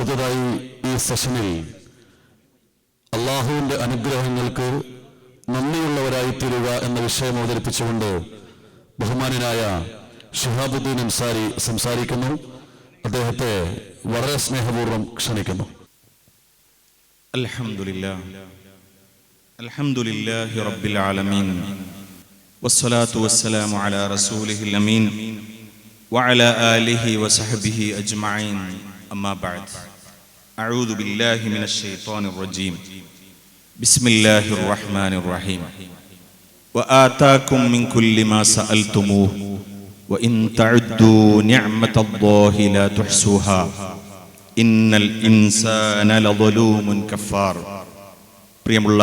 അടുത്തതായി ഈ സെഷനിൽ അള്ളാഹുവിന്റെ അനുഗ്രഹങ്ങൾക്ക് നന്ദിയുള്ളവരായി തീരുക എന്ന വിഷയം അവതരിപ്പിച്ചുകൊണ്ട് ബഹുമാനനായ ഷിഹാബുദ്ദീൻ അൻസാരി സംസാരിക്കുന്നു. അദ്ദേഹത്തെ വളരെ സ്നേഹപൂർവം ക്ഷണിക്കുന്നു. അൽഹംദുലില്ലാഹി റബ്ബിൽ ആലമീൻ. വസ്സലാത്തു വസ്സലാമു അലാ അമീൻ. വഅലാ ആലിഹി വസഹബിഹി അജ്മഈൻ. അമ്മാ أعوذ بالله من الشيطان الرجيم بسم الله الرحمن الرحيم وآتاكم من كل ما سألتموه وإن تعدوا نعمة الله لا تحصوها ഇന്നൽ ഇൻസാന ലദലൂമുൻ കഫാർ പ്രിയമുള്ള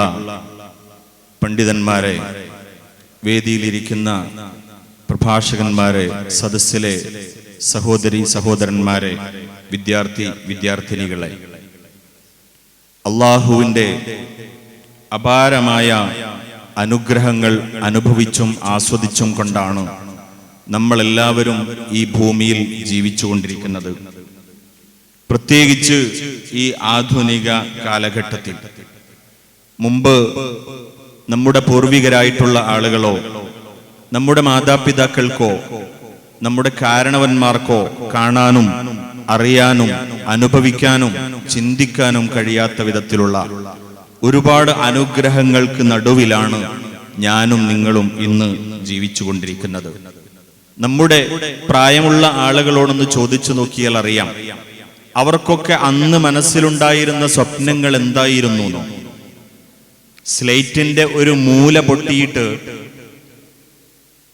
പണ്ഡിതന്മാരെ വേദിയിലിരിക്കുന്ന പ്രഭാഷകന്മാരെ സദസ്സിലെ സഹോദരി സഹോദരന്മാരെ വിദ്യാർത്ഥി വിദ്യാർത്ഥിനികളെ. അള്ളാഹുവിന്റെ അപാരമായ അനുഗ്രഹങ്ങൾ അനുഭവിച്ചും ആസ്വദിച്ചും കൊണ്ടാണ് നമ്മളെല്ലാവരും ഈ ഭൂമിയിൽ ജീവിച്ചുകൊണ്ടിരിക്കുന്നത്. പ്രത്യേകിച്ച് ഈ ആധുനിക കാലഘട്ടത്തിൽ. മുമ്പ് നമ്മുടെ പൂർവികരായിട്ടുള്ള ആളുകളോ നമ്മുടെ മാതാപിതാക്കൾക്കോ നമ്മുടെ കാരണവന്മാർക്കോ കാണാനും അറിയാനും അനുഭവിക്കാനും ചിന്തിക്കാനും കഴിയാത്ത വിധത്തിലുള്ള ഒരുപാട് അനുഗ്രഹങ്ങൾക്ക് നടുവിലാണ് ഞാനും നിങ്ങളും ഇന്ന് ജീവിച്ചുകൊണ്ടിരിക്കുന്നത് നമ്മുടെ പ്രായമുള്ള ആളുകളോടൊന്ന് ചോദിച്ചു നോക്കിയാൽ അറിയാം അവർക്കൊക്കെ അന്ന് മനസ്സിലുണ്ടായിരുന്ന സ്വപ്നങ്ങൾ എന്തായിരുന്നു? സ്ലേറ്റിന്റെ ഒരു മൂല പൊട്ടിയിട്ട്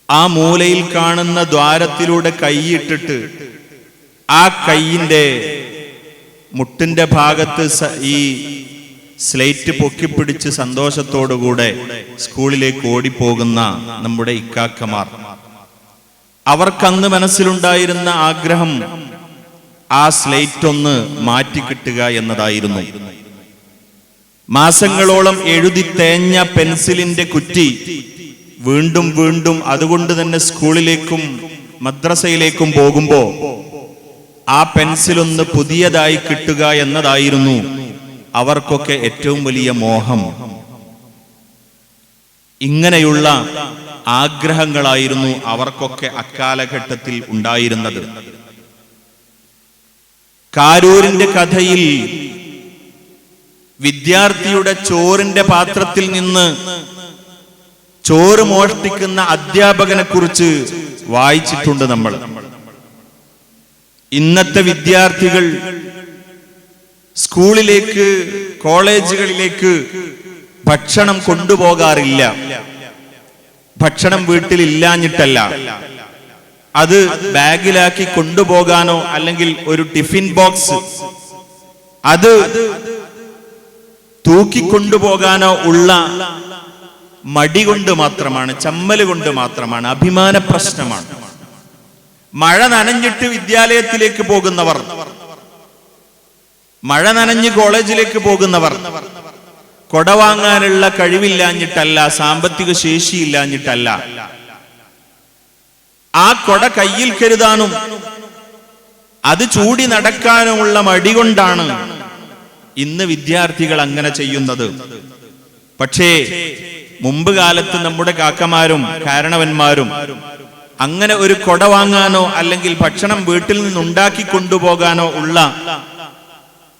ആ മൂലയിൽ കാണുന്ന ദ്വാരത്തിലൂടെ കൈയിട്ടിട്ട് ആ കൈയിന്റെ മുട്ടിന്റെ ഭാഗത്ത് ഈ സ്ലേറ്റ് പൊക്കിപ്പിടിച്ച് സന്തോഷത്തോടുകൂടെ സ്കൂളിലേക്ക് ഓടിപ്പോകുന്ന നമ്മുടെ ഇക്കാക്കമാർ. അവർക്കന്ന് മനസ്സിലുണ്ടായിരുന്ന ആഗ്രഹം ആ സ്ലേറ്റ് ഒന്ന് മാറ്റിക്കിട്ടുക എന്നതായിരുന്നു. മാസങ്ങളോളം എഴുതി തേഞ്ഞ പെൻസിലിന്റെ കുറ്റി വീണ്ടും വീണ്ടും അതുകൊണ്ട് തന്നെ സ്കൂളിലേക്കും മദ്രസയിലേക്കും പോകുമ്പോ ആ പെൻസിലൊന്ന് പുതിയതായി കിട്ടുക എന്നതായിരുന്നു അവർക്കൊക്കെ ഏറ്റവും വലിയ മോഹം. ഇങ്ങനെയുള്ള ആഗ്രഹങ്ങളായിരുന്നു അവർക്കൊക്കെ അക്കാലഘട്ടത്തിൽ ഉണ്ടായിരുന്നത്. കാരൂരിന്റെ കഥയിൽ വിദ്യാർത്ഥിയുടെ ചോറിന്റെ പാത്രത്തിൽ നിന്ന് ചോറ് മോഷ്ടിക്കുന്ന അധ്യാപകനെ കുറിച്ച് വായിച്ചിട്ടുണ്ട് നമ്മൾ. ഇന്നത്തെ വിദ്യാർത്ഥികൾ സ്കൂളിലേക്ക് കോളേജുകളിലേക്ക് ഭക്ഷണം കൊണ്ടുപോകാറില്ല. ഭക്ഷണം വീട്ടിൽ ഇല്ലാഞ്ഞിട്ടല്ല അത് ബാഗിലാക്കി കൊണ്ടുപോകാനോ അല്ലെങ്കിൽ ഒരു ടിഫിൻ ബോക്സ്. അത് തൂക്കിക്കൊണ്ടുപോകാനോ ഉള്ള മടി കൊണ്ട് മാത്രമാണ് ചമ്മൽ കൊണ്ട് മാത്രമാണ് അഭിമാന പ്രശ്നമാണ്. മഴ നനഞ്ഞിട്ട് വിദ്യാലയത്തിലേക്ക് പോകുന്നവർ. മഴ നനഞ്ഞ് കോളേജിലേക്ക് പോകുന്നവർ. കൊട വാങ്ങാനുള്ള കഴിവില്ലാഞ്ഞിട്ടല്ല സാമ്പത്തിക ശേഷിയില്ലാഞ്ഞിട്ടല്ല. ആ കൊട കയ്യിൽ കരുതാനും അത് ചൂടി നടക്കാനുമുള്ള മടി കൊണ്ടാണ് ഇന്ന് വിദ്യാർത്ഥികൾ അങ്ങനെ ചെയ്യുന്നത്. പക്ഷേ മുമ്പ് കാലത്ത് നമ്മുടെ കാക്കമാരും കാരണവന്മാരും അങ്ങനെ ഒരു കൊട വാങ്ങാനോ അല്ലെങ്കിൽ ഭക്ഷണം വീട്ടിൽ നിന്നുണ്ടാക്കി കൊണ്ടുപോകാനോ ഉള്ള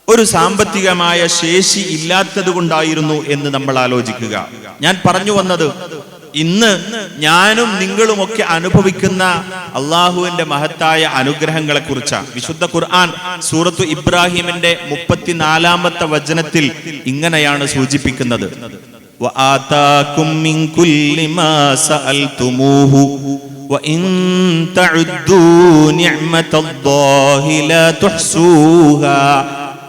ഒരു സാമ്പത്തികമായ ശേഷി ഇല്ലാത്തത് കൊണ്ടായിരുന്നു എന്ന് നമ്മൾ ആലോചിക്കുക. ഞാൻ പറഞ്ഞു വന്നത് ഇന്ന് ഞാനും നിങ്ങളുമൊക്കെ അനുഭവിക്കുന്ന അള്ളാഹുവിന്റെ മഹത്തായ അനുഗ്രഹങ്ങളെ കുറിച്ചാണ്. വിശുദ്ധ ഖുർആൻ സൂറത്തു ഇബ്രാഹിമിന്റെ മുപ്പത്തിനാലാമത്തെ വചനത്തിൽ ഇങ്ങനെയാണ് സൂചിപ്പിക്കുന്നത്. وآتاكم من كل ما سألتموه وإن تعدوا نعمة الله لا تحصوها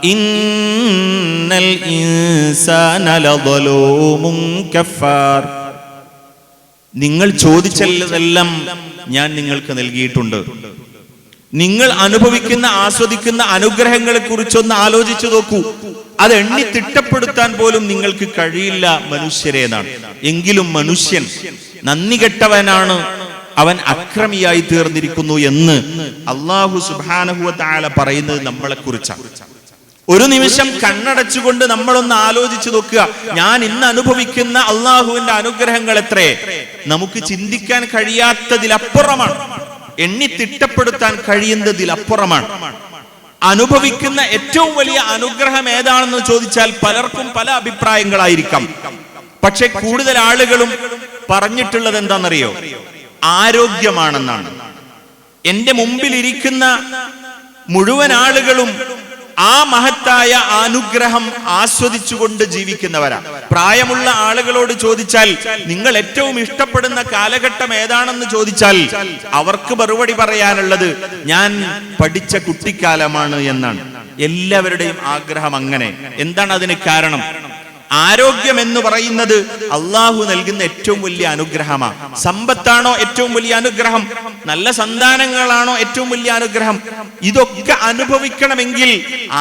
إن الإنسان لظلوم كفار നിങ്ങൾ ചോദിച്ചതെല്ലാം ഞാൻ നിങ്ങൾക്ക് നൽകിയിട്ടുണ്ട് നിങ്ങൾ അനുഭവിക്കുന്ന ആസ്വദിക്കുന്ന അനുഗ്രഹങ്ങളെ കുറിച്ചൊന്ന് ആലോചിച്ചു നോക്കൂ അത് എണ്ണി തിട്ടപ്പെടുത്താൻ പോലും നിങ്ങൾക്ക് കഴിയില്ല മനുഷ്യരെ എന്നാണ് എങ്കിലും മനുഷ്യൻ നന്ദി കെട്ടവനാണ് അവൻ അക്രമിയായി തീർന്നിരിക്കുന്നു എന്ന് അള്ളാഹു സുബാനഹുവ പറയുന്നത് നമ്മളെ കുറിച്ചാണ് ഒരു നിമിഷം കണ്ണടച്ചുകൊണ്ട് നമ്മളൊന്ന് ആലോചിച്ചു നോക്കുക. ഞാൻ ഇന്ന് അനുഭവിക്കുന്ന അള്ളാഹുവിന്റെ അനുഗ്രഹങ്ങൾ എത്രേ? നമുക്ക് ചിന്തിക്കാൻ കഴിയാത്തതിലപ്പുറമാണ്. എണ്ണി തിട്ടപ്പെടുത്താൻ കഴിയുന്നതിലപ്പുറമാണ്. അനുഭവിക്കുന്ന ഏറ്റവും വലിയ അനുഗ്രഹം ഏതാണെന്ന് ചോദിച്ചാൽ പലർക്കും പല അഭിപ്രായങ്ങളായിരിക്കാം. പക്ഷെ കൂടുതൽ ആളുകളും പറഞ്ഞിട്ടുള്ളത് എന്താണെന്നറിയോ? ആരോഗ്യമാണെന്നാണ്. എന്റെ മുമ്പിൽ ഇരിക്കുന്ന മുഴുവൻ ആളുകളും ആ മഹത്തായ അനുഗ്രഹം ആസ്വദിച്ചുകൊണ്ട് ജീവിക്കുന്നവരാണ് പ്രായമുള്ള ആളുകളോട് ചോദിച്ചാൽ നിങ്ങൾ ഏറ്റവും ഇഷ്ടപ്പെടുന്ന കാലഘട്ടം ഏതാണെന്ന് ചോദിച്ചാൽ അവർക്ക് മറുപടി പറയാനുള്ളത് ഞാൻ പഠിച്ച കുട്ടിക്കാലമാണ് എന്നാണ്. എല്ലാവരുടെയും ആഗ്രഹം അങ്ങനെ. എന്താണ് അതിന് കാരണം? ആരോഗ്യം എന്ന് പറയുന്നത് അള്ളാഹു നൽകുന്ന ഏറ്റവും വലിയ അനുഗ്രഹമാണ് സമ്പത്താണോ ഏറ്റവും വലിയ അനുഗ്രഹം? നല്ല സന്താനങ്ങളാണോ ഏറ്റവും വലിയ അനുഗ്രഹം? ഇതൊക്കെ അനുഭവിക്കണമെങ്കിൽ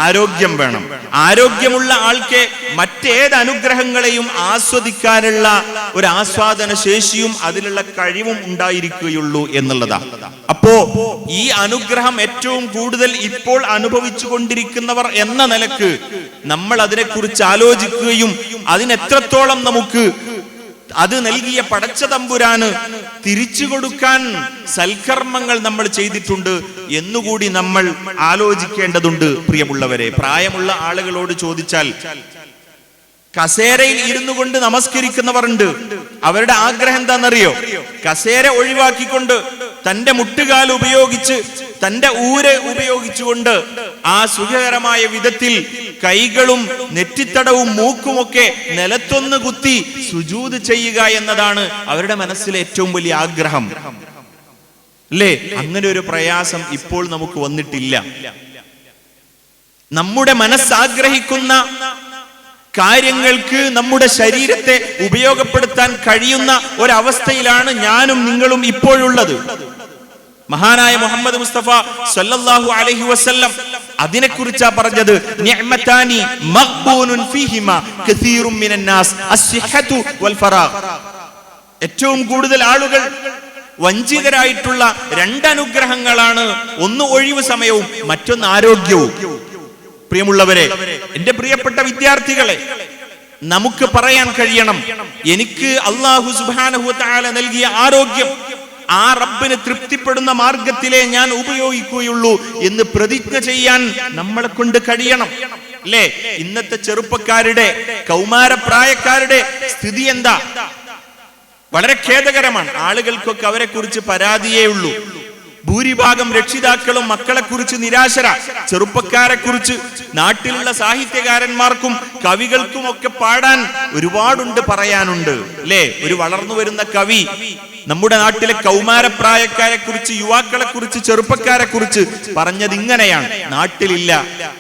ആരോഗ്യം വേണം. ആരോഗ്യമുള്ള ആൾക്ക് മറ്റേത് അനുഗ്രഹങ്ങളെയും ആസ്വദിക്കാനുള്ള ഒരു ആസ്വാദന ശേഷിയും അതിലുള്ള കഴിവും ഉണ്ടായിരിക്കുകയുള്ളൂ എന്നുള്ളതാ. അപ്പോ ഈ അനുഗ്രഹം ഏറ്റവും കൂടുതൽ ഇപ്പോൾ അനുഭവിച്ചു കൊണ്ടിരിക്കുന്നവർ എന്ന നിലയ്ക്ക് നമ്മൾ അതിനെക്കുറിച്ച് ആലോചിക്കുകയും അതിനെത്രത്തോളം നമുക്ക് അത് നൽകിയ പടച്ച തമ്പുരാന് തിരിച്ചു കൊടുക്കാൻ സൽക്കർമ്മങ്ങൾ നമ്മൾ ചെയ്തിട്ടുണ്ട് എന്നുകൂടി നമ്മൾ ആലോചിക്കേണ്ടതുണ്ട് പ്രിയമുള്ളവരെ. പ്രായമുള്ള ആളുകളോട് ചോദിച്ചാൽ കസേരയിൽ ഇരുന്നു കൊണ്ട് നമസ്കരിക്കുന്നവരുണ്ട്. അവരുടെ ആഗ്രഹം എന്താണെന്നറിയോ? കസേര ഒഴിവാക്കിക്കൊണ്ട് തന്റെ മുട്ടുകാൽ ഉപയോഗിച്ച് തന്റെ ഊര് ഉപയോഗിച്ചുകൊണ്ട് ആ സുഖകരമായ വിധത്തിൽ കൈകളും നെറ്റിത്തടവും മൂക്കുമൊക്കെ നിലത്തൊന്ന് കുത്തി സുജൂത് ചെയ്യുക എന്നതാണ് അവരുടെ മനസ്സിലെ ഏറ്റവും വലിയ ആഗ്രഹം. അല്ലേ? അങ്ങനെ ഒരു പ്രയാസം ഇപ്പോൾ നമുക്ക് വന്നിട്ടില്ല. നമ്മുടെ മനസ്സാഗ്രഹിക്കുന്ന കാര്യങ്ങൾക്ക് നമ്മുടെ ശരീരത്തെ ഉപയോഗപ്പെടുത്താൻ കഴിയുന്ന ഒരവസ്ഥയിലാണ് ഞാനും നിങ്ങളും ഇപ്പോഴുള്ളത്. മഹാനായ മുഹമ്മദ് മുസ്തഫ സല്ലല്ലാഹു അലൈഹി വസല്ലം അതിനെക്കുറിച്ചാ പറഞ്ഞത് നിഅമതാനി മഖ്ബൂനുൻ ഫീഹിമ കസീറും മിനൻ വൽ ഫറാഗ്. ഏറ്റവും കൂടുതൽ ആളുകൾ വഞ്ചിതരായിട്ടുള്ള രണ്ടനുഗ്രഹങ്ങളാണ്. ഒന്ന് ഒഴിവ് സമയവും മറ്റൊന്ന് ആരോഗ്യവും. പ്രിയമുള്ളവരെ എന്റെ പ്രിയപ്പെട്ട വിദ്യാർത്ഥികളെ നമുക്ക് പറയാൻ കഴിയണം എനിക്ക് അള്ളാഹു സുബാനഹു താല നൽകിയ ആരോഗ്യം ആ റബ്ബിന് തൃപ്തിപ്പെടുന്ന മാർഗത്തിലെ ഞാൻ ഉപയോഗിക്കുകയുള്ളൂ എന്ന് പ്രതിജ്ഞ ചെയ്യാൻ നമ്മളെ കൊണ്ട് കഴിയണം. അല്ലേ? ഇന്നത്തെ ചെറുപ്പക്കാരുടെ കൗമാരപ്രായക്കാരുടെ സ്ഥിതി എന്താ? വളരെ ഖേദകരമാണ്. ആളുകൾക്കൊക്കെ അവരെ കുറിച്ച് പരാതിയേ ഉള്ളൂ. ഭൂരിഭാഗം രക്ഷിതാക്കളും മക്കളെ കുറിച്ച് നിരാശര. ചെറുപ്പക്കാരെ കുറിച്ച് നാട്ടിലുള്ള സാഹിത്യകാരന്മാർക്കും കവികൾക്കും ഒക്കെ പാടാൻ ഒരുപാടുണ്ട് പറയാനുണ്ട്. അല്ലേ ഒരു വളർന്നു വരുന്ന കവി നമ്മുടെ നാട്ടിലെ കൗമാരപ്രായക്കാരെ കുറിച്ച് യുവാക്കളെ കുറിച്ച് ചെറുപ്പക്കാരെ കുറിച്ച് പറഞ്ഞത് ഇങ്ങനെയാണ് നാട്ടിലില്ല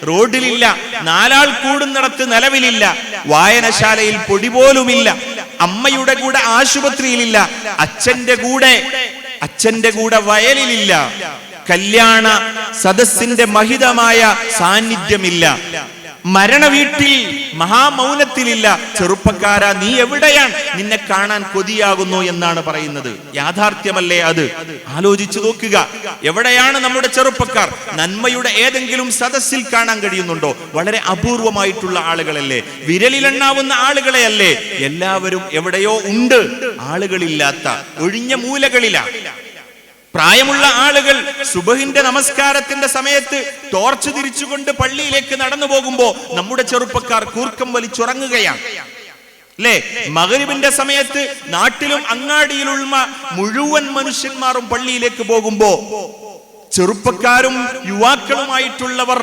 റോഡിലില്ല നാലാൾ കൂടുന്നിടത്ത് നിലവിലില്ല വായനശാലയിൽ പൊടി പോലുമില്ല അമ്മയുടെ കൂടെ ആശുപത്രിയിലില്ല അച്ഛന്റെ കൂടെ അച്ഛന്റെ കൂടെ വയലിലില്ല. കല്യാണ സദസ്സിന്റെ മഹിതമായ സാന്നിധ്യമില്ല. മരണവീട്ടിൽ മഹാമൗനത്തിലില്ല. ചെറുപ്പക്കാരാ നീ എവിടെയാണ്? നിന്നെ കാണാൻ കൊതിയാകുന്നു എന്നാണ് പറയുന്നത്. യാഥാർത്ഥ്യമല്ലേ അത്? ആലോചിച്ചു നോക്കുക. എവിടെയാണ് നമ്മുടെ ചെറുപ്പക്കാർ? നന്മയുടെ ഏതെങ്കിലും സദസ്സിൽ കാണാൻ കഴിയുന്നുണ്ടോ? വളരെ അപൂർവമായിട്ടുള്ള ആളുകളല്ലേ. വിരലിലെണ്ണാവുന്ന ആളുകളെയല്ലേ. എല്ലാവരും എവിടെയോ ഉണ്ട്. ആളുകളില്ലാത്ത ഒഴിഞ്ഞ മൂലകളിലാണ് പ്രായമുള്ള ആളുകൾ സുബഹിന്റെ നമസ്കാരത്തിന്റെ സമയത്ത് ടോർച്ച് തിരിച്ചുകൊണ്ട് പള്ളിയിലേക്ക് നടന്നു പോകുമ്പോ നമ്മുടെ ചെറുപ്പക്കാർ കൂർക്കം വലിച്ചുറങ്ങുകയാണ്. അല്ലേ മകരിബിന്റെ സമയത്ത് നാട്ടിലും അങ്ങാടിയിലുള്ള മുഴുവൻ മനുഷ്യന്മാരും പള്ളിയിലേക്ക് പോകുമ്പോ ചെറുപ്പക്കാരും യുവാക്കളുമായിട്ടുള്ളവർ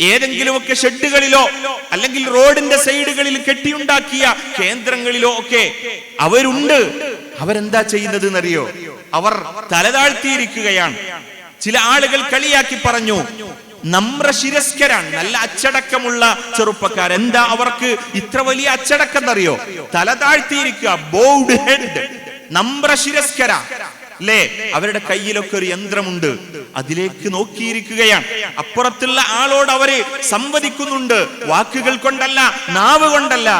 ഏതെങ്കിലുമൊക്കെ ഷെഡുകളിലോ അല്ലെങ്കിൽ റോഡിന്റെ സൈഡുകളിൽ കെട്ടിയുണ്ടാക്കിയ കേന്ദ്രങ്ങളിലോ ഒക്കെ അവരുണ്ട്. അവരെന്താ ചെയ്യുന്നത് എന്നറിയോ അവർ തലതാഴ്ത്തിയിരിക്കുകയാണ്. ചില ആളുകൾ കളിയാക്കി പറഞ്ഞു നമ്ര ശിരസ്കരാണ് നല്ല അച്ചടക്കമുള്ള ചെറുപ്പക്കാർ. എന്താ അവർക്ക് ഇത്ര വലിയ അച്ചടക്കം എന്നറിയോ തല താഴ്ത്തിയിരിക്കുക ബോർഡ് ഹെഡ് നമ്ര ശിരസ്കര. അല്ലേ അവരുടെ കയ്യിലൊക്കെ ഒരു യന്ത്രമുണ്ട്. അതിലേക്ക് നോക്കിയിരിക്കുകയാണ്. അപ്പുറത്തുള്ള ആളോട് അവർ സംവദിക്കുന്നുണ്ട്. വാക്കുകൾ കൊണ്ടല്ല നാവ് കൊണ്ടല്ല.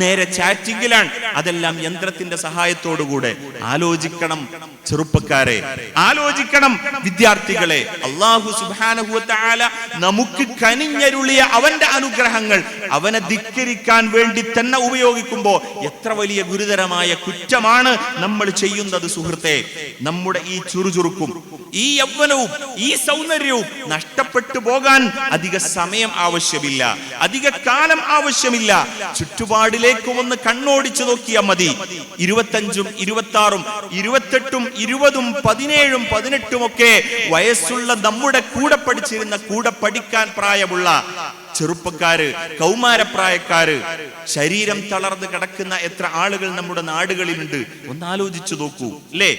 നേരെ ചാറ്റിംഗിലാണ് അതെല്ലാം യന്ത്രത്തിന്റെ സഹായത്തോടുകൂടെ ആലോചിക്കണം ചെറുപ്പക്കാരെ. ആലോചിക്കണം വിദ്യാർത്ഥികളെ. അള്ളാഹു സുബാനഹുല നമുക്ക് കനിഞ്ഞരുളിയ അവന്റെ അനുഗ്രഹങ്ങൾ അവനെ ധിക്കരിക്കാൻ വേണ്ടി തന്നെ ഉപയോഗിക്കുമ്പോ എത്ര വലിയ ഗുരുതരമായ കുറ്റമാണ് നമ്മൾ ചെയ്യുന്നത് സുഹൃത്തെ. നമ്മുടെ ഈ ചുറുചുറുക്കും ഈ യൗവനവും ഈ സൗന്ദര്യവും നഷ്ടപ്പെട്ടു പോകാൻ അധിക സമയം ആവശ്യമില്ല. അധിക കാലം ആവശ്യമില്ല. ചുറ്റുപാടിലേക്ക് ഒന്ന് കണ്ണോടിച്ചു നോക്കിയാൽ മതി. ഇരുപത്തഞ്ചും ഇരുപത്തി ആറും ഇരുപത്തെട്ടും ഇരുപതും പതിനേഴും പതിനെട്ടും ഒക്കെ വയസ്സുള്ള നമ്മുടെ കൂടെ പഠിച്ചിരുന്ന കൂടെ പഠിക്കാൻ പ്രായമുള്ള ചെറുപ്പക്കാര് കൗമാരപ്രായക്കാര് ശരീരം തളർന്ന് കിടക്കുന്ന എത്ര ആളുകൾ നമ്മുടെ നാടുകളിലുണ്ട്? ഒന്ന് ആലോചിച്ചു നോക്കൂ. അല്ലേ?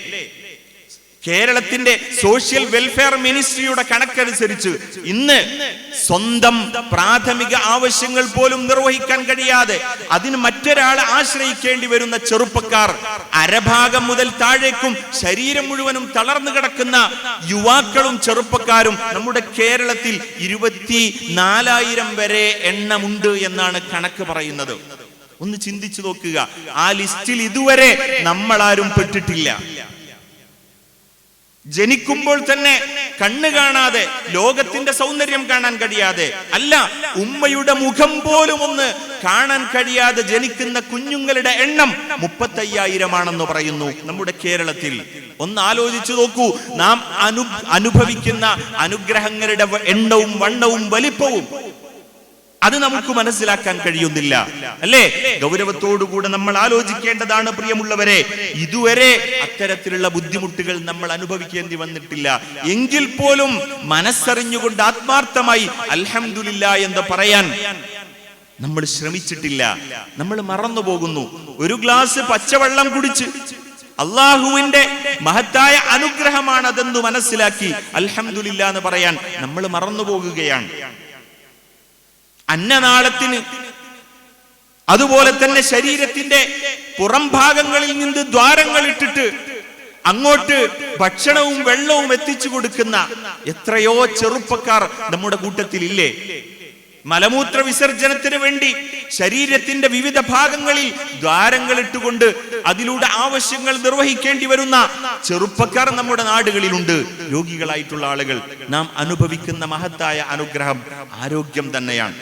കേരളത്തിന്റെ സോഷ്യൽ വെൽഫെയർ മിനിസ്ട്രിയുടെ കണക്കനുസരിച്ച് ഇന്ന് സ്വന്തം പ്രാഥമിക ആവശ്യങ്ങൾ പോലും നിർവഹിക്കാൻ കഴിയാതെ അതിന് മറ്റൊരാളെ ആശ്രയിക്കേണ്ടി വരുന്ന ചെറുപ്പക്കാർ അരഭാഗം മുതൽ താഴേക്കും ശരീരം മുഴുവനും തളർന്നു കിടക്കുന്ന യുവാക്കളും ചെറുപ്പക്കാരും നമ്മുടെ കേരളത്തിൽ ഇരുപത്തി നാലായിരം വരെ എണ്ണമുണ്ട് എന്നാണ് കണക്ക് പറയുന്നത്. ഒന്ന് ചിന്തിച്ചു നോക്കുക. ആ ലിസ്റ്റിൽ ഇതുവരെ നമ്മളാരും പെട്ടിട്ടില്ല. ജനിക്കുമ്പോൾ തന്നെ കണ്ണു കാണാതെ ലോകത്തിന്റെ സൗന്ദര്യം കാണാൻ കഴിയാതെ അല്ല ഉമ്മയുടെ മുഖം പോലും ഒന്ന് കാണാൻ കഴിയാതെ ജനിക്കുന്ന കുഞ്ഞുങ്ങളുടെ എണ്ണം മുപ്പത്തയ്യായിരമാണെന്ന് പറയുന്നു നമ്മുടെ കേരളത്തിൽ. ഒന്ന് ആലോചിച്ചു നോക്കൂ നാം അനു അനുഭവിക്കുന്ന അനുഗ്രഹങ്ങളുടെ എണ്ണവും വണ്ണവും വലിപ്പവും അത് നമുക്ക് മനസ്സിലാക്കാൻ കഴിയുന്നില്ല. അല്ലേ? ഗൗരവത്തോടുകൂടെ നമ്മൾ ആലോചിക്കേണ്ടതാണ് പ്രിയമുള്ളവരെ. ഇതുവരെ അത്തരത്തിലുള്ള ബുദ്ധിമുട്ടുകൾ നമ്മൾ അനുഭവിക്കേണ്ടി വന്നിട്ടില്ല. എങ്കിൽ പോലും മനസ്സറിഞ്ഞുകൊണ്ട് ആത്മാർത്ഥമായി അൽഹമില്ല എന്ന് പറയാൻ നമ്മൾ ശ്രമിച്ചിട്ടില്ല. നമ്മൾ മറന്നു പോകുന്നു ഒരു ഗ്ലാസ് പച്ചവെള്ളം കുടിച്ച് അള്ളാഹുവിന്റെ മഹത്തായ അനുഗ്രഹമാണ് അതെന്ന് മനസ്സിലാക്കി അൽഹമില്ല എന്ന് പറയാൻ നമ്മൾ മറന്നു പോകുകയാണ് അന്നനാളത്തിന്. അതുപോലെ തന്നെ ശരീരത്തിന്റെ പുറം ഭാഗങ്ങളിൽ നിന്ന് ദ്വാരങ്ങൾ ഇട്ടിട്ട് അങ്ങോട്ട് ഭക്ഷണവും വെള്ളവും എത്തിച്ചു കൊടുക്കുന്ന എത്രയോ ചെറുപ്പക്കാർ നമ്മുടെ കൂട്ടത്തിൽ ഇല്ലേ മലമൂത്ര വിസർജനത്തിന് വേണ്ടി ശരീരത്തിന്റെ വിവിധ ഭാഗങ്ങളിൽ ദ്വാരങ്ങൾ ഇട്ടുകൊണ്ട് അതിലൂടെ ആവശ്യങ്ങൾ നിർവഹിക്കേണ്ടി വരുന്ന ചെറുപ്പക്കാർ നമ്മുടെ നാടുകളിലുണ്ട്. രോഗികളായിട്ടുള്ള ആളുകൾ. നാം അനുഭവിക്കുന്ന മഹത്തായ അനുഗ്രഹം ആരോഗ്യം തന്നെയാണ്.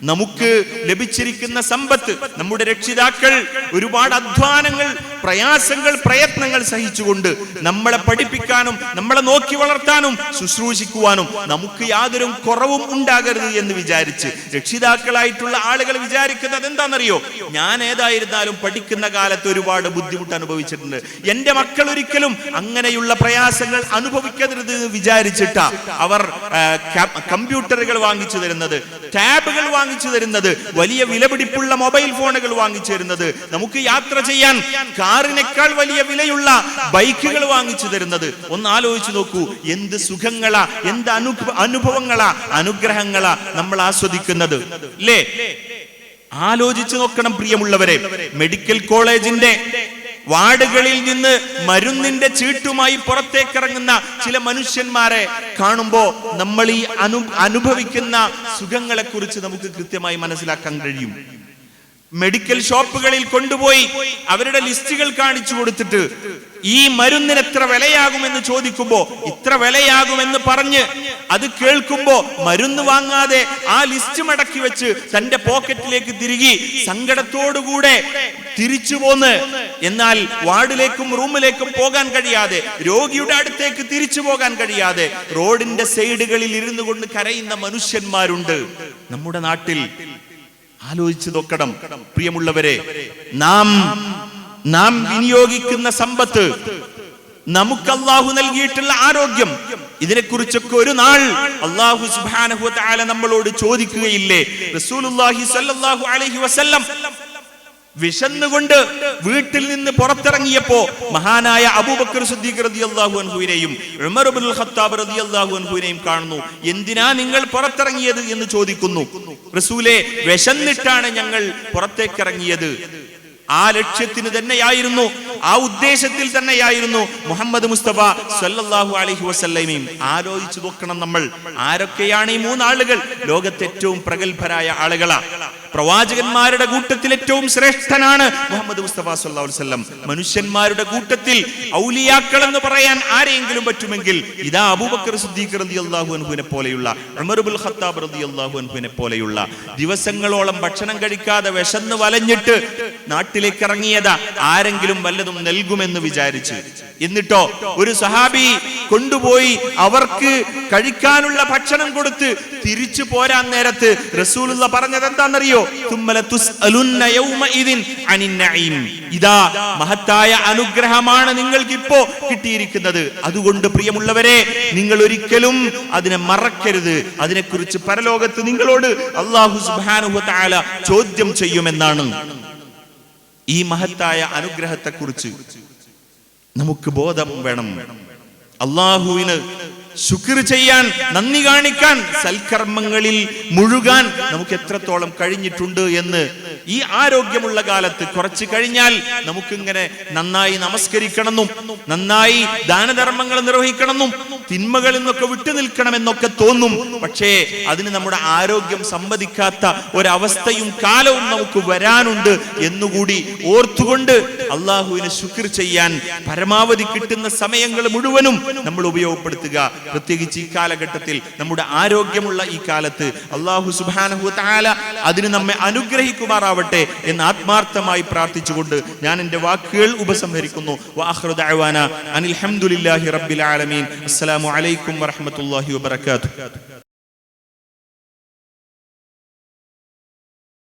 നമുക്ക് ലഭിച്ചിരിക്കുന്ന സമ്പത്ത് നമ്മുടെ രക്ഷിതാക്കൾ ഒരുപാട് അധ്വാനങ്ങൾ പ്രയാസങ്ങൾ പ്രയത്നങ്ങൾ സഹിച്ചുകൊണ്ട് നമ്മളെ പഠിപ്പിക്കാനും നമ്മളെ നോക്കി വളർത്താനും ശുശ്രൂഷിക്കുവാനും നമുക്ക് യാതൊരു കുറവും ഉണ്ടാകരുത് എന്ന് വിചാരിച്ച് രക്ഷിതാക്കളായിട്ടുള്ള ആളുകൾ വിചാരിക്കുന്നത് എന്താണെന്നറിയോ ഞാൻ ഏതായിരുന്നാലും പഠിക്കുന്ന കാലത്ത് ഒരുപാട് ബുദ്ധിമുട്ട് അനുഭവിച്ചിട്ടുണ്ട്. എന്റെ മക്കൾ ഒരിക്കലും അങ്ങനെയുള്ള പ്രയാസങ്ങൾ അനുഭവിക്കരുത് എന്ന് വിചാരിച്ചിട്ടാ അവർ കമ്പ്യൂട്ടറുകൾ വാങ്ങിച്ചു തരുന്നത് ടാബുകൾ വാങ്ങിച്ചു തരുന്നത്. വലിയ വിലപിടിപ്പുള്ള മൊബൈൽ ഫോണുകൾ വാങ്ങിച്ചു തരുന്നത്. നമുക്ക് യാത്ര ചെയ്യാൻ കാറിനേക്കാൾ വലിയ വിലയുള്ള ബൈക്കുകൾ വാങ്ങിച്ചു തരുന്നത്. ഒന്ന് ആലോചിച്ചു നോക്കൂ എന്ത് സുഖങ്ങളാ എന്ത് അനു അനുഭവങ്ങളാ അനുഗ്രഹങ്ങളാ നമ്മൾ ആസ്വദിക്കുന്നത്. അല്ലേ ആലോചിച്ചു നോക്കണം പ്രിയമുള്ളവരെ. മെഡിക്കൽ കോളേജിന്റെ വാർഡുകളിൽ നിന്ന് മരുന്നിന്റെ ചീട്ടുമായി പുറത്തേക്കിറങ്ങുന്ന ചില മനുഷ്യന്മാരെ കാണുമ്പോ നമ്മൾ ഈ അനു അനുഭവിക്കുന്ന സുഖങ്ങളെ കുറിച്ച് നമുക്ക് കൃത്യമായി മനസ്സിലാക്കാൻ കഴിയും. മെഡിക്കൽ ഷോപ്പുകളിൽ കൊണ്ടുപോയി അവരുടെ ലിസ്റ്റുകൾ കാണിച്ചു കൊടുത്തിട്ട് ഈ മരുന്നിന് എത്ര വിലയാകുമെന്ന് ചോദിക്കുമ്പോ ഇത്ര വിലയാകുമെന്ന് പറഞ്ഞ് അത് കേൾക്കുമ്പോ മരുന്ന് വാങ്ങാതെ ആ ലിസ്റ്റ് മടക്കി വെച്ച് തന്റെ പോക്കറ്റിലേക്ക് തിരികെ സങ്കടത്തോടുകൂടെ തിരിച്ചു പോന്ന്. എന്നാൽ വാർഡിലേക്കും റൂമിലേക്കും പോകാൻ കഴിയാതെ രോഗിയുടെ അടുത്തേക്ക് തിരിച്ചു പോകാൻ കഴിയാതെ റോഡിന്റെ സൈഡുകളിൽ ഇരുന്നു കൊണ്ട് കരയുന്ന മനുഷ്യന്മാരുണ്ട്. നമ്മുടെ നാട്ടിൽ ആലോചിച്ചു നോക്കണം പ്രിയമുള്ളവരെ. നാം നാം വിനിയോഗിക്കുന്ന സമ്പത്ത് നമുക്ക് അള്ളാഹു നൽകിയിട്ടുള്ള ആരോഗ്യം. ഇതിനെക്കുറിച്ചൊക്കെ ഒരു നാൾ അള്ളാഹു തആല നമ്മളോട് ചോദിക്കുകയില്ലേ? അലൈഹി വസല്ലം വിശന്നുകൊണ്ട് വീട്ടിൽ നിന്ന് പുറത്തിറങ്ങിയപ്പോ മഹാനായ അബൂബക്കർ സിദ്ദീഖ് റളിയല്ലാഹു അൻഹുവിനെയും ഇബ്നുൽ ഖത്താബ് റളിയല്ലാഹു അൻഹുവിനെയും കാണുന്നു. എന്തിനാ നിങ്ങൾ പുറത്തിറങ്ങിയത് എന്ന് ചോദിക്കുന്നു. റസൂലെ വിശന്നിട്ടാണ് ഞങ്ങൾ പുറത്തേക്കിറങ്ങിയത്. ആ ലക്ഷ്യത്തിന് തന്നെയായിരുന്നു ആ ഉദ്ദേശത്തിൽ തന്നെയായിരുന്നു മുഹമ്മദ് മുസ്തഫ സല്ലല്ലാഹു അലൈഹി വസല്ലമയും ആലോചിച്ചു നോക്കണം നമ്മൾ. ആരൊക്കെയാണ് ഈ മൂന്നാളുകൾ? ലോകത്തെ ഏറ്റവും പ്രഗത്ഭരായ ആളുകളാ. പ്രവാചകന്മാരുടെ കൂട്ടത്തിൽ ഏറ്റവും ശ്രേഷ്ഠനാണ് മുഹമ്മദ് മുസ്തഫ വസല്ലം. മനുഷ്യന്മാരുടെ കൂട്ടത്തിൽ ഔലിയാക്കൾ എന്ന് പറയാൻ ആരെങ്കിലും പറ്റുമെങ്കിൽ ഇതാ അബൂബക്കർ സിദ്ദീഖ് റളിയല്ലാഹു അൻഹുവിനെ പോലെയുള്ള ഉമർ ഇബ്നുൽ ഖത്താബ് റളിയല്ലാഹു അൻഹുവിനെ പോലെയുള്ള ദിവസങ്ങളോളം ഭക്ഷണം കഴിക്കാതെ വിശന്ന് വലഞ്ഞിട്ട് നാട്ടിലേക്ക് ഇറങ്ങിയതാ ആരെങ്കിലും വല്ലതും നൽകുമെന്ന് വിചാരിച്ച്. എന്നിട്ടോ ഒരു സഹാബി കൊണ്ടുപോയി അവർക്ക് കഴിക്കാനുള്ള ഭക്ഷണം കൊടുത്ത് തിരിച്ചു പോരാൻ നേരത്ത് റസൂലുള്ള പറഞ്ഞത് എന്താണെന്നറിയോ ഇതാ മഹത്തായ അനുഗ്രഹമാണ് നിങ്ങൾക്ക് ഇപ്പോ കിട്ടിയിരിക്കുന്നത്. അതുകൊണ്ട് പ്രിയമുള്ളവരെ നിങ്ങൾ ഒരിക്കലും അതിനെ മറക്കരുത്. അതിനെക്കുറിച്ച് പരലോകത്ത് നിങ്ങളോട് അള്ളാഹു സുബ്ഹാനഹു തആല ചോദ്യം ചെയ്യുമെന്നാണ്. ഈ മഹത്തായ അനുഗ്രഹത്തെക്കുറിച്ച് നമുക്ക് ബോധം വേണം. അള്ളാഹുവിന് ശുക്ർ ചെയ്യാൻ നന്ദി കാണിക്കാൻ സൽക്കർമ്മങ്ങളിൽ മുഴുകാൻ നമുക്ക് എത്രത്തോളം കഴിഞ്ഞിട്ടുണ്ട് എന്ന് ഈ ആരോഗ്യമുള്ള കാലത്ത് കുറച്ച് കഴിഞ്ഞാൽ നമുക്കിങ്ങനെ നന്നായി നമസ്കരിക്കണമെന്നും നന്നായി ദാനധർമ്മങ്ങൾ നിർവഹിക്കണമെന്നും തിന്മകളിൽ നിന്നൊക്കെ വിട്ടു നിൽക്കണമെന്നൊക്കെ തോന്നും. പക്ഷേ അതിന് നമ്മുടെ ആരോഗ്യം സമ്മതിക്കാത്ത ഒരവസ്ഥയും കാലവും നമുക്ക് വരാനുണ്ട് എന്നുകൂടി ഓർത്തുകൊണ്ട് അള്ളാഹുവിനെ ശുക്ർ ചെയ്യാൻ പരമാവധി കിട്ടുന്ന സമയങ്ങൾ മുഴുവനും നമ്മൾ ഉപയോഗപ്പെടുത്തുക. പ്രത്യേകിച്ച് ഈ കാലഘട്ടത്തിൽ നമ്മുടെ ആരോഗ്യമുള്ള ഈ കാലത്ത് അള്ളാഹു സുബാനഹു താല അതിന് നമ്മെ അനുഗ്രഹിക്കുമാറാവട്ടെ എന്ന് ആത്മാർത്ഥമായി പ്രാർത്ഥിച്ചുകൊണ്ട് ഞാൻ എന്റെ വാക്കുകൾ ഉപസംഹരിക്കുന്നു. വാഹ്റു ദഅവാന അനിൽ ഹംദുലില്ലാഹി റബ്ബിൽ ആലമീൻ. അസ്സലാമു അലൈക്കും വറഹ്മത്തുള്ളാഹി വബറകാതുഹു.